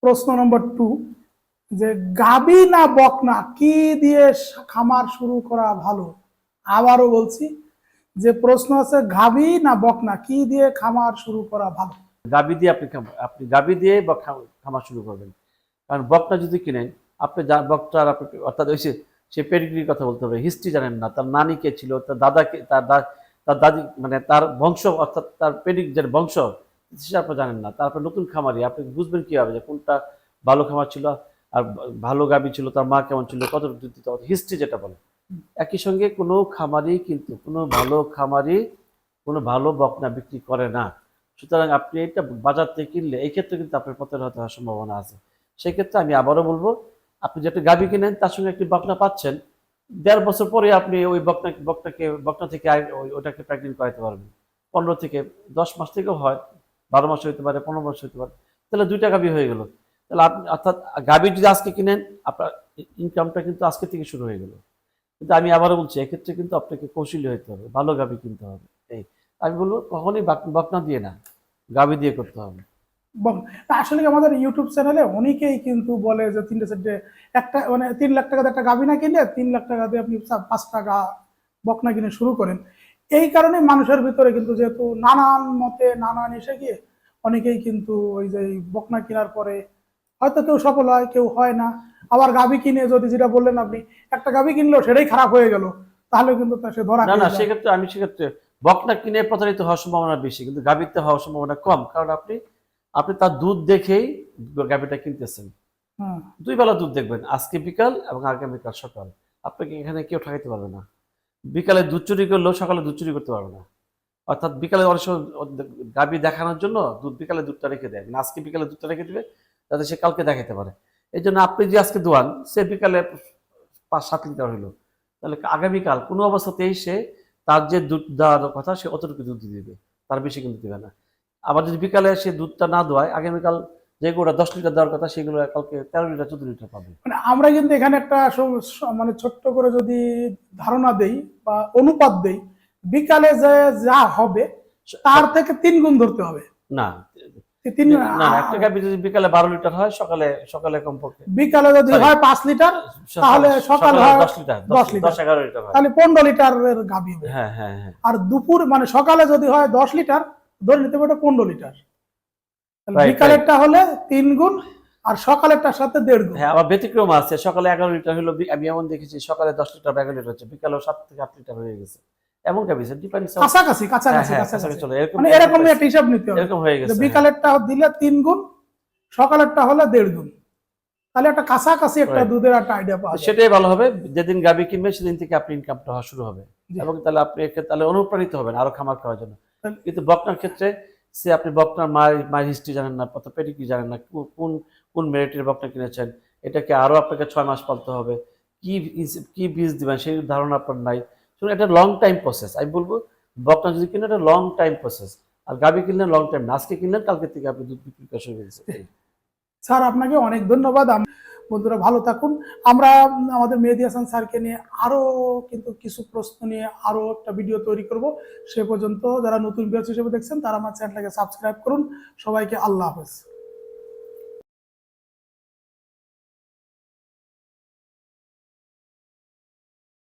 প্রশ্ন নম্বর টু যে গাবি না বকনা কি দিয়ে খামার শুরু করা ভালো? আবারও বলছি, যে প্রশ্ন আছে গাবি না বকনা কি দিয়ে খামার শুরু করা ভালো? গাবি দিয়ে আপনি আপনি গাবি দিয়ে খামার শুরু করবেন। কারণ বকটা যদি কিনেন, আপনি যা- বকটার আপনি, অর্থাৎ ওই সে- পেডিগ্রির কথা বলতে হবে, হিস্ট্রি জানেন না, তার নানি কে ছিল, তার দাদাকে তার তার দাদি মানে তার বংশ, অর্থাৎ তার পেডিগ যে বংশ সেটা আপনি জানেন না। তারপর নতুন খামারি, আপনি বুঝবেন কীভাবে যে কোনটা ভালো খামার ছিল আর ভালো গাবি ছিল, তার মা কেমন ছিল, কত দুধ দিত হিস্ট্রি যেটা বলে। একই সঙ্গে কোনো খামারি কিন্তু, কোনো ভালো খামারি কোনো ভালো বকনা বিক্রি করে না। সুতরাং আপনি এটা বাজার থেকে কিনলে, এই ক্ষেত্রে কিন্তু আপনার পথের হতে হওয়ার সম্ভাবনা আছে। সেই ক্ষেত্রে আমি আবারও বলব, আপনি যেটা গাবি কিনেন, তার সঙ্গে একটি বকনা পাচ্ছেন, দেড় বছর পরে আপনি ওই বকনা, বকনাকে, বকনা থেকে ওই- ওটাকে প্রেগনেন্ট করাতে পারবেন। পনেরো থেকে দশ মাস থেকেও হয় বারো মাস হইতে পারে, পনেরো মাস হইতে পারে, তাহলে দুইটা গাবি হয়ে গেল। তাহলে আপনি, অর্থাৎ গাবি যদি আজকে কিনেন, আপনার ইনকামটা কিন্তু আজকে থেকে শুরু হয়ে গেল। কিন্তু আমি আবারও বলছি, এক্ষেত্রে কিন্তু আপনাকে কৌশলী হতে হবে, ভালো গাবি কিনতে হবে। এই, আমি বলব কখনই বাক- বকনা দিয়ে না গাবি দিয়ে করতে হবে। আসলে আমাদের ইউটিউব চ্যানেলে অনেকেই কিন্তু বলে যে, তিনটে চারটে, একটা মানে তিন লাখ টাকা একটা গাবি না কিনলে তিন লাখ টাকা দিয়ে আপনি পাঁচ টাকা বকনা কিনে শুরু করেন। এই কারণে মানুষের ভিতরে কিন্তু যেহেতু নানান মতে নানান এসে গিয়ে অনেকেই কিন্তু ওই যে বকনা কেনার পরে হয়তো কেউ সফল হয় কেউ হয় না। আবার গাবি কিনে যদি যেটা বললেন আপনি একটা গাবি কিনলেও সেটাই খারাপ হয়ে গেল। তাহলে কিন্তু সে ধরা না না সেক্ষেত্রে আমি সেক্ষেত্রে বকনা কিনে প্রতারিত হওয়ার সম্ভাবনা বেশি কিন্তু গাভীতে হওয়ার সম্ভাবনা কম। কারণ আপনি আপনি তার দুধ দেখেই গাভীটা কিনতেছেন। হুম। দুই বেলা দুধ দেখবেন আজকে বিকাল এবং আগামীকাল সকাল। আপনাকে এখানে কেউ ঠকাইতে পারবে না। বিকালে দুধ চুরি করলেও সকালে দুধ চুরি করতে পারবে না। অর্থাৎ বিকালে অনেক সময় গাভী দেখানোর জন্য দুধ বিকালে দুধটা রেখে দেয়। মানে আজকে বিকালে দুধটা রেখে দেবে যাতে সে কালকে দেখাতে পারে। এই জন্য আপনি যে আজকে দোয়ান, সে বিকালে পাঁচ সাত লিটার হইল। তাহলে আগামীকাল কোনো অবস্থাতেই সে তার যে দুধ দেওয়ার কথা সে অতটুকু দুধ দিয়ে দিবে। তার বেশি কিন্তু দেবে না। আবার যদি বিকালে সে দুধটা না দোয়ায়, আগামীকাল যেগুলো দশ লিটার দেওয়ার কথা সেগুলো কালকে তেরো লিটার চোদ্দ লিটার পাবে। মানে আমরা কিন্তু এখানে একটা মানে ছোট্ট করে যদি ধারণা দেই বা অনুপাত দেই বিকালে যে যা হবে তার থেকে তিন গুণ ধরতে হবে। না। তিন না না, একটা গাভী যদি বিকালে বারো লিটার হয় সকালে সকালে কমপক্ষে। বিকালে যদি হয় পাঁচ লিটার তাহলে সকাল হয় দশ লিটার দশ লিটার। এগারো লিটার তাহলে পনেরো লিটারের গাভী হ্যাঁ হ্যাঁ হ্যাঁ। আর দুপুর মানে সকালে যদি হয় দশ লিটার ধরে নিতে পারে পনেরো লিটার। বিকালেরটা হলে তিন গুণ আর সকালেরটার সাথে দেড় গুণ। হ্যাঁ আবার ব্যতিক্রম আছে। সকালে এগারো লিটার হলো আমি এমন দেখেছি সকালে দশ লিটার এগারো লিটার হচ্ছে। বিকালেও সাত থেকে আট লিটার হয়ে গেছে। ডিপেন্ডস কাছাকাছি কাছাকাছি কাছাকাছি। হ্যাঁ, চলে এরকম মানে এরকম একটা হিসাব নিতে হবে। এরকম হয়ে গেছে হ্যাঁ। বিকালেরটা দিলে তিন গুণ সকালেরটা হলে দেড় গুণ। তাহলে একটা কাছাকাছি একটা দুধের একটা আইডিয়া পাওয়া সেটাই ভালো হবে। যেদিন গাবি কিনবে সেদিন থেকে আপনি ইনকামটা হওয়া শুরু হবে। এবং তাহলে আপনি তাহলে অনুপ্রাণিত হবেন আরও খামার খাওয়ার জন্য। কিন্তু বকনার ক্ষেত্রে সে আপনি বকনার মায়ের মায়ের হিস্ট্রি জানেন না কত পেডিগ্রি জানেন না কোন কোন মেরিটের বকনা কিনেছেন, এটাকে আরও আপনাকে ছয় মাস পালতে হবে, কি কি বীজ দেবেন সেই ধারণা আপনার নাই। শুনুন এটা লং টাইম প্রসেস আমি বলব বকনা যদি কিনে, এটা লং টাইম প্রসেস আর গাবি কিনলে লং টাইম না। আজকে কিনলেন, কালকে থেকে আপনি দুধ বিক্রি করা স্যার, আপনাকে অনেক ধন্যবাদ। বন্ধুরা ভালো থাকুন। আমরা আমাদের মেহেদি হাসান স্যারকে নিয়ে আরও কিন্তু কিছু প্রশ্ন নিয়ে আরও একটা ভিডিও তৈরি করব। সে পর্যন্ত যারা নতুন ভিউয়ার্স হিসেবে দেখছেন, তারা আমার চ্যানেলটাকে সাবস্ক্রাইব করুন। সবাইকে আল্লাহ হাফেজ।